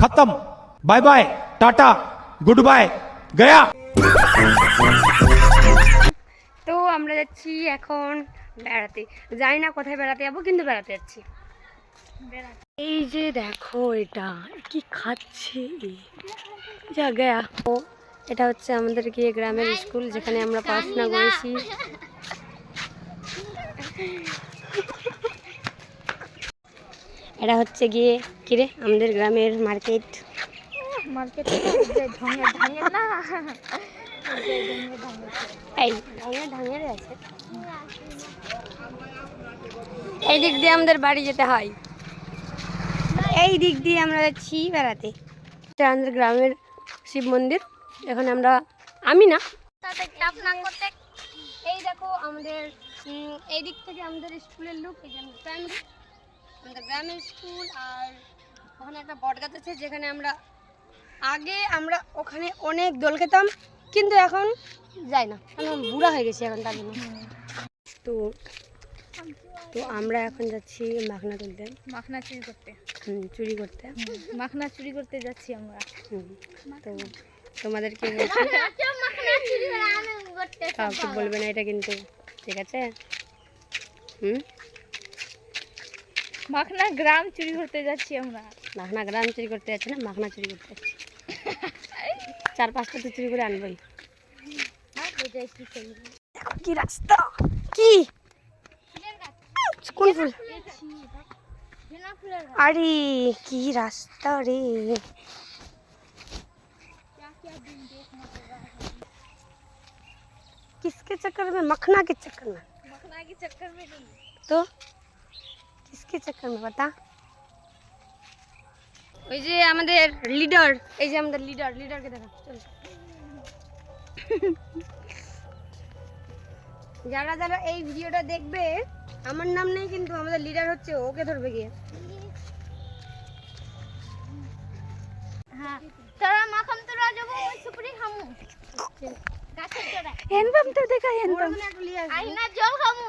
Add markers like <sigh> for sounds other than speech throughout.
খতম bye bye tata good bye Gaya তো আমরা যাচ্ছি এখন বেড়াতে। জানি না কোথায় বেড়াতে যাব, কিন্তু বেড়াতে যাচ্ছি। এই যে দেখো এটা, কি খাচ্ছে যা, গেয়া। ও, এটা হচ্ছে আমাদের গিয়ে গ্রামের স্কুল, যেখানে আমরা পড়াশোনা করেছি। এটা হচ্ছে গিয়ে কিরে আমাদের গ্রামের মার্কেট না। এই ঢঙে ঢঙের আছে এই দিক দিয়ে আমাদের বাড়ি যেতে হয়। এই দিক দিয়ে আমরা যাচ্ছি বেড়াতে। আমাদের গ্রামের শিব মন্দির। এখানে আমরা আমি না। এই দেখো আমাদের এই দিক থেকে আমাদের স্কুলের লোক প্রাইমারি আমাদের গ্রামের স্কুল আর ওখানে একটা বটগাছ আছে যেখানে আমরা আগে আমরা ওখানে অনেক দোল খেতাম কিন্তু এখন যাই না। এখন বুড়া হয়ে গেছি এখন তার জন্য। তো তো আমরা এখন যাচ্ছি মাখনা তুলতে। মাখনা চুরি করতে। হুম, চুরি করতে। মাখনা চুরি করতে যাচ্ছি আমরা। তো তোমাদেরকে বলছি কাউকে বলবে না এটা কিন্তু ঠিক আছে? হুম? মাখনা গ্রাম চুরি করতে যাচ্ছি আমরা মাখনা গ্রাম চুরি করতে যাচ্ছে না মাখনা চুরি করতে যাচ্ছি চার পাঁচটা তো চুরি করে আনবই দেখো কি রাস্তা কি কোন ফুল আরে কি রাস্তা রে किसके चक्कर में मखना के चक्कर में मखना के चक्कर में नहीं तो কি চেক বাতা ওই যে আমাদের লিডার এই যে আমাদের লিডার লিডারকে দেখা চলো। যারা যারা এই ভিডিওটা দেখবে আমার নাম নেই কিন্তু আমাদের লিডার হচ্ছে ওকে ধরবে গিয়ে। হ্যাঁ তোরা মাখন তোরা যাব ওই সুপুরি খামু। হ্যান্ডপাম্প তো দেখা হ্যান্ডপাম্প আইনা জল খামু।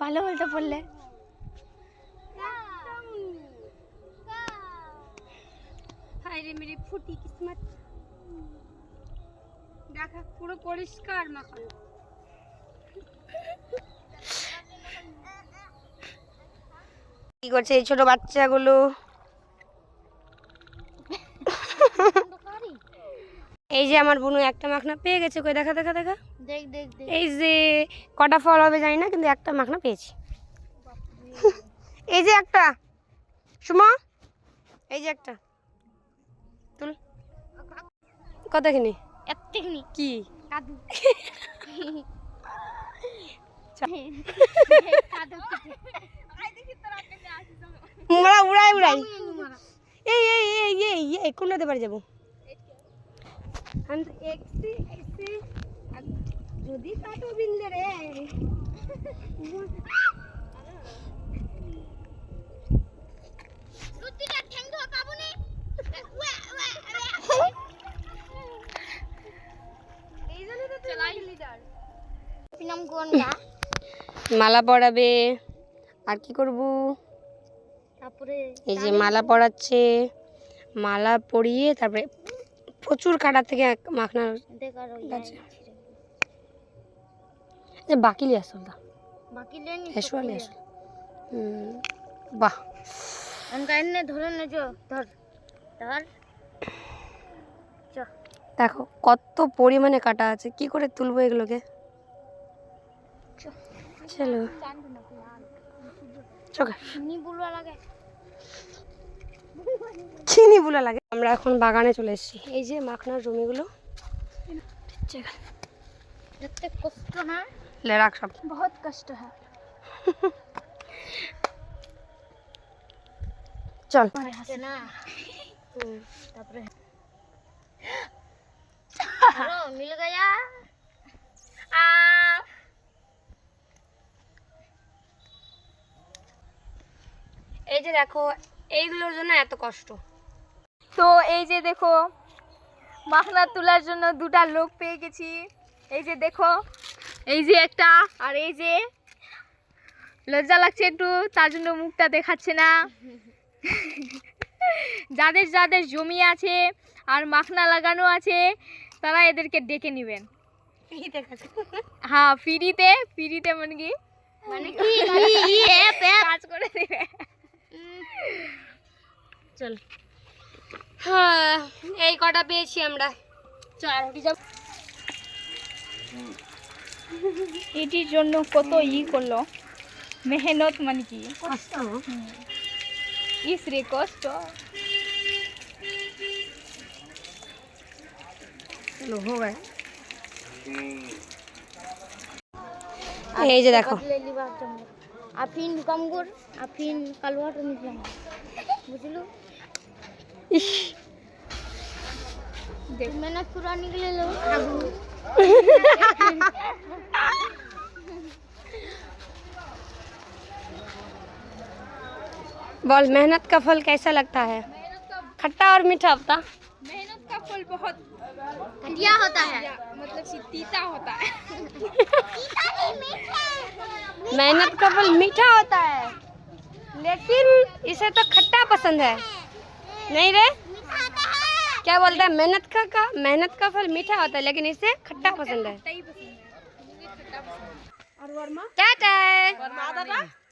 ভালো বলতে পড়লে। হাই রে মেরি ফুটি কিসমত। দেখা পুরো পরিষ্কার মাখানো। কি করছে এই ছোট বাচ্চাগুলো? এই যে আমার বোনু একটা মাখনা পেয়ে গেছে কই দেখা দেখা দেখা। দেখ দেখ দেখ। এই যে কটা ফল হবে জানি না কিন্তু একটা মাখনা পেয়েছি। এই যে একটা। সুমা এই যে একটা। তুল। কতখানি এতখানি কি? কাদু। উড়াই উড়াই। এই এই এই এই এই কোনটাতে বাড়ি যাব? তো একসি একসি যদি কাটো বিনলে রে। মালা পরাবে। আর কি করব? তারপরে এই যে মালা পরাচ্ছে। মালা পরিয়ে তারপরে প্রচুর কাটা থেকে মাখনার গাছে। যে বাকিলি আসল দা। হেসুয়ালি আসল। বাহ। ধরে নে ধর ধর। দেখো কত পরিমাণে কাটা আছে কি করে তুলবো এগুলোকে? চলো। চোখে। লাগে চিনি বুলা লাগে আমরা এখন বাগানে চলে এসেছি এই যে মাখনার জমিগুলো जितने कष्ट है লে রাখ সব बहुत कष्ट है চল हंसे ना হুম। तापरे हेलो मिल गया आ এই যে দেখো এইগুলোর জন্য এত কষ্ট। তো এই যে দেখো মাখনা তোলার জন্য দুটা লোক পেয়ে গেছি। এই যে দেখো এই যে একটা আর এই যে লজ্জা লাগছে একটু তার জন্য মুখটা দেখাচ্ছে না। যাদের যাদের জমি আছে আর মাখনা লাগানো আছে তারা এদেরকে ডেকে নেবেন। হ্যাঁ ফ্রিতে ফ্রিতে মানে কি? মানে কি? মানে <laughs> কাজ করে দেবে। চল। হ্যাঁ এই কটা পেয়েছি আমরা। চল যাব এটির জন্য কত ই করল? মেহনত মানে কি? কষ্ট। ইস রে কষ্ট। এই যে দেখো। আফিন কামগুর और फिर में जाएँगे बुझ लो देख। मैंने पूरा निकले लो। बोल मेहनत का फल कैसा लगता है? खट्टा और मीठा होता? मेहनत का फल बहुत घटिया होता है। मतलब तीता होता है। <laughs> मेहनत का फल मीठा होता है। लेकिन इसे तो खट्टा पसंद है। नहीं रे? क्या बोलता है? मेहनत का, का मेहनत का फल मीठा होता है लेकिन इसे खट्टा पसंद है। और वर्मा? क्या है? है टाटा